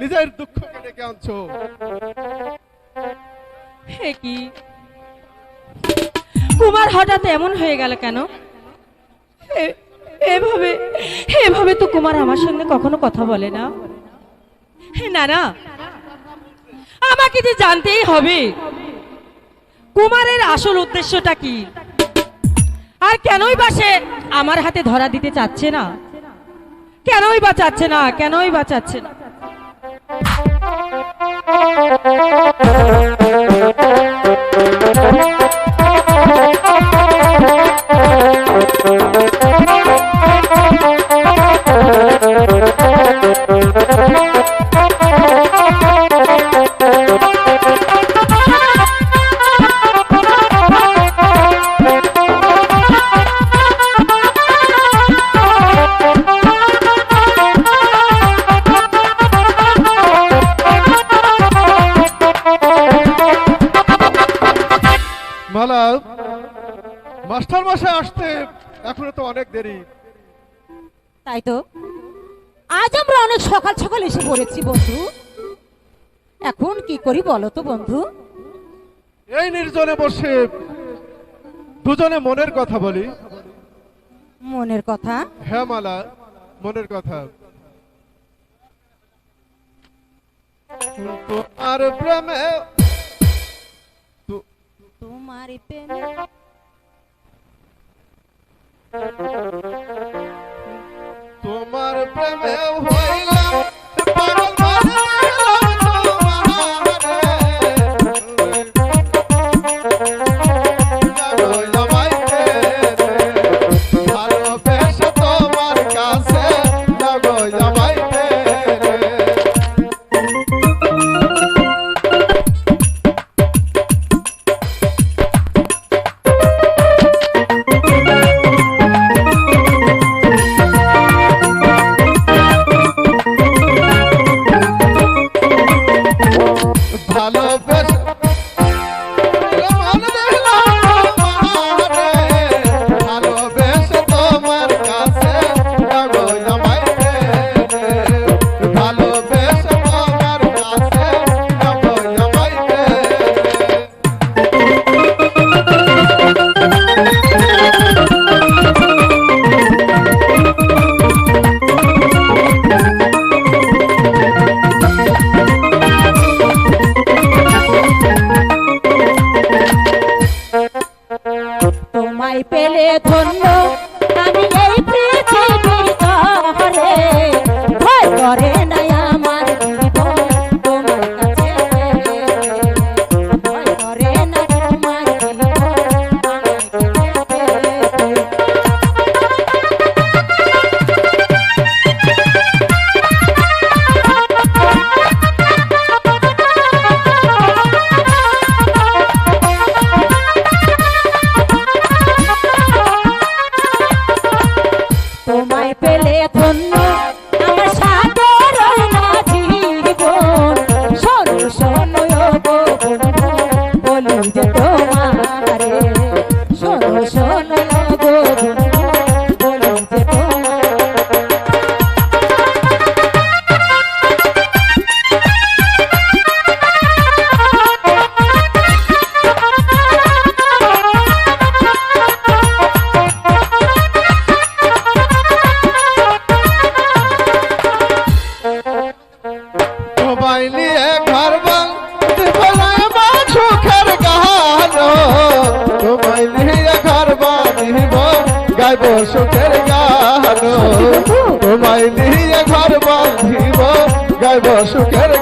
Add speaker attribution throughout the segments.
Speaker 1: নিজের দুঃখকে ডেকে আনছো
Speaker 2: হে কি? কুমার হঠাৎ এমন হয়ে গেল কেন? এভাবে এভাবে তো কুমার আমার সঙ্গে কখনো কথা বলে না। না না আমাকে যে জানতেই হবে, কুমারের আসল উদ্দেশ্যটা কি? আর কেনই বা সে আমার হাতে ধরা দিতে চাচ্ছে না? কেনই বা চাচ্ছে না, কেনই বা চাচ্ছে না?
Speaker 1: মালা মাস্টার মশাই আসতে এখনও তো অনেক দেরি।
Speaker 3: তাই তো। আজ আমরা অনেক সকাল সকাল এসে পড়েছি বন্ধু। এখন কি করি বলো তো বন্ধু?
Speaker 1: এই নির্জনে বসে দুজনে মনের কথা বলি।
Speaker 3: মনের কথা?
Speaker 1: হ্যাঁ মালা মনের কথা। তোমার প্রেমে
Speaker 3: তোমার প্রেমে
Speaker 1: তোমার প্রেমে
Speaker 3: তোমায় পেলে ধন্য আমার ಸುಖರ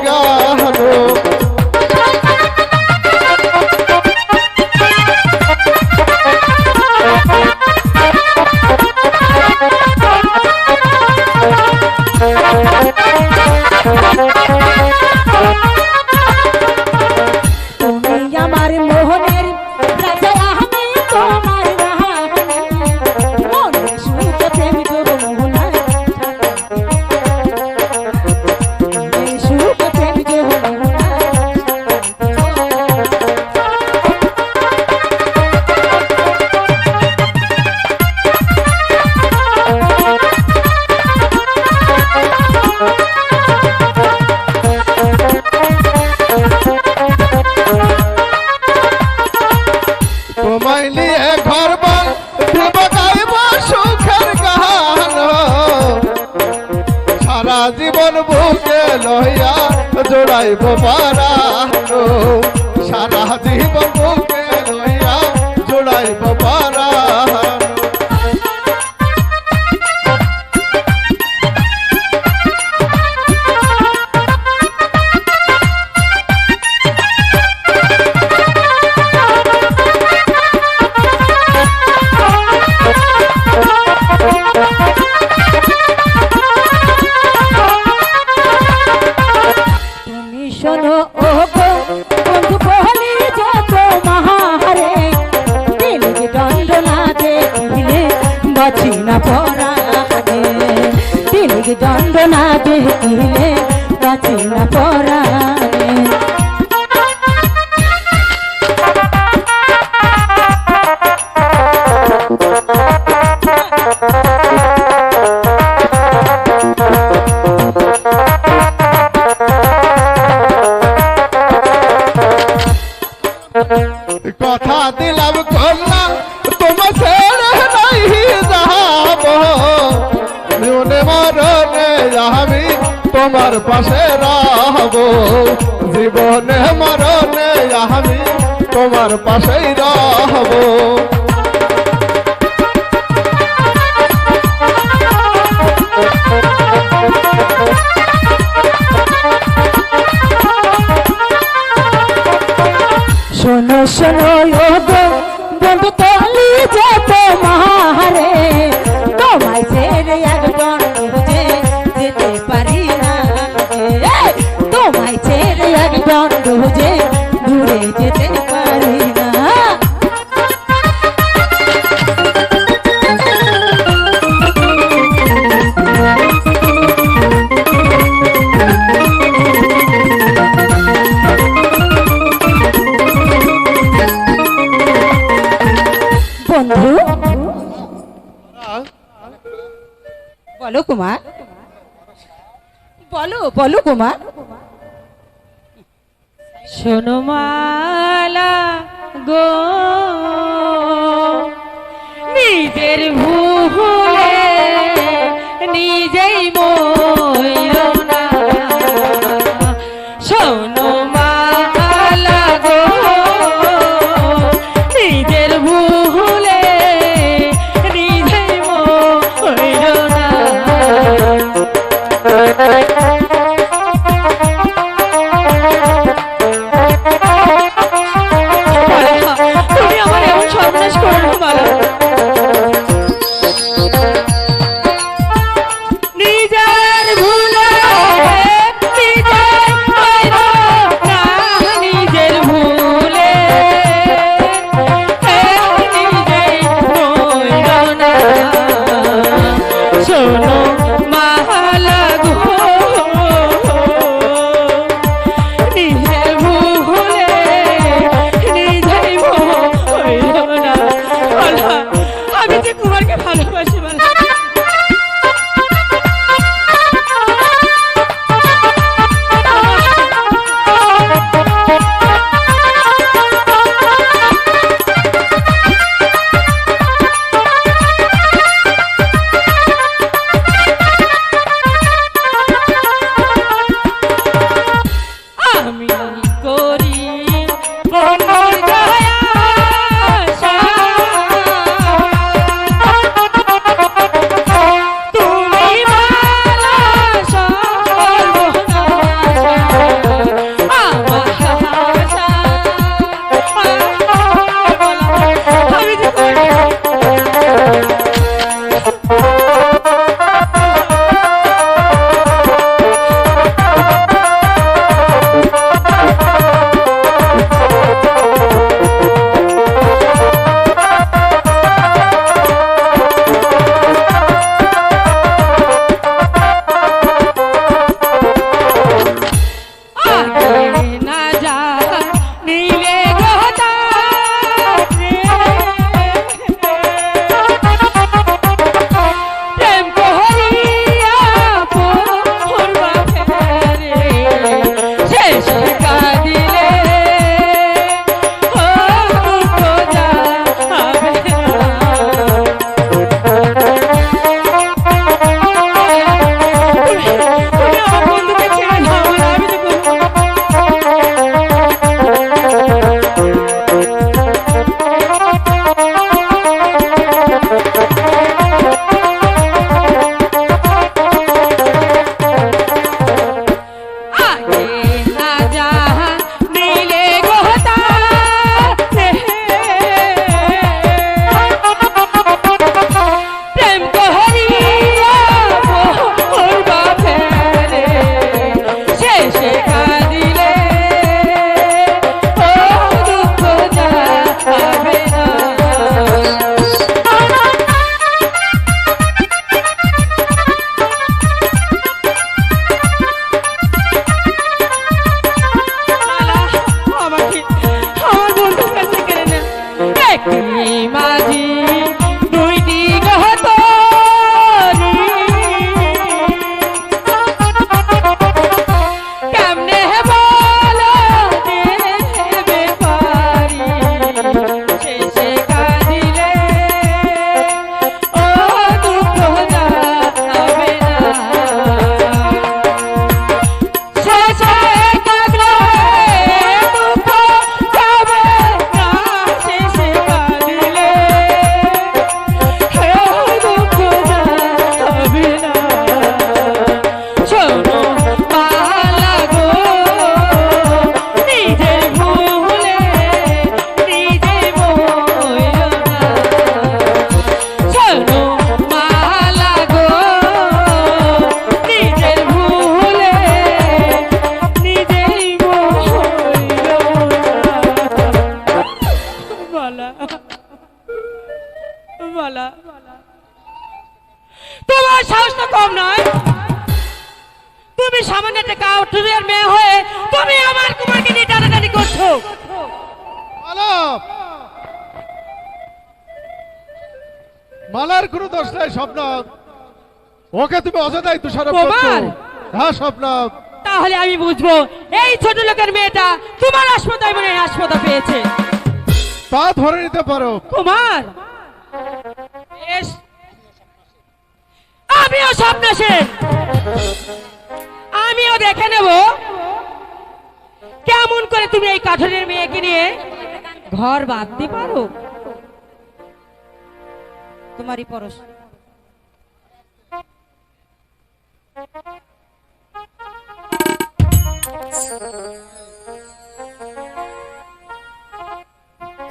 Speaker 3: গোপাল বাচিনা পরাণে তিনিক দণ্ড না দেখিলে
Speaker 1: বাচিনা পরা তোমার পাশে রাহব জীবনে মরণে আমি তোমার পাশেই রাহব
Speaker 3: শোনো শোনো বলো কুমার। বলো বলো কুমার।
Speaker 2: শোনো মালা গো নিজের ভুলে নিজেই মই কাউটুরের মেয়ে হয়ে তুমি আমার কুমারকে নিয়ে টানাটানি করছ।
Speaker 1: মালার কোনো দোষ নাই স্বপ্ন ওকে তুমি অযথাই করছ। হ্যাঁ স্বপ্ন
Speaker 2: তাহলে আমি বুঝব এই ছোট লোকের মেয়েটা তোমার হাসপাতাল মনে হাসপাতাল পেয়েছে।
Speaker 1: তা ধরে নিতে পারো।
Speaker 2: কুমার। আমিও স্বপ্ন সেন। দেখে নেব। কেমন করে তুমি এই কাঠরের মেয়েকে নিয়ে ঘর বাঁধতে পারো?
Speaker 3: তোমারই পরশ।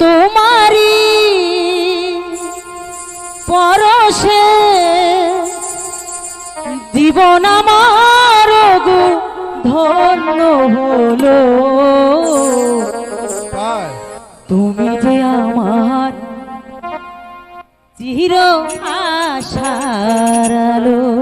Speaker 3: তোমারই পরশে জীবন আমার ধন্য হলো তুমি যে আমার চির আশার আলো।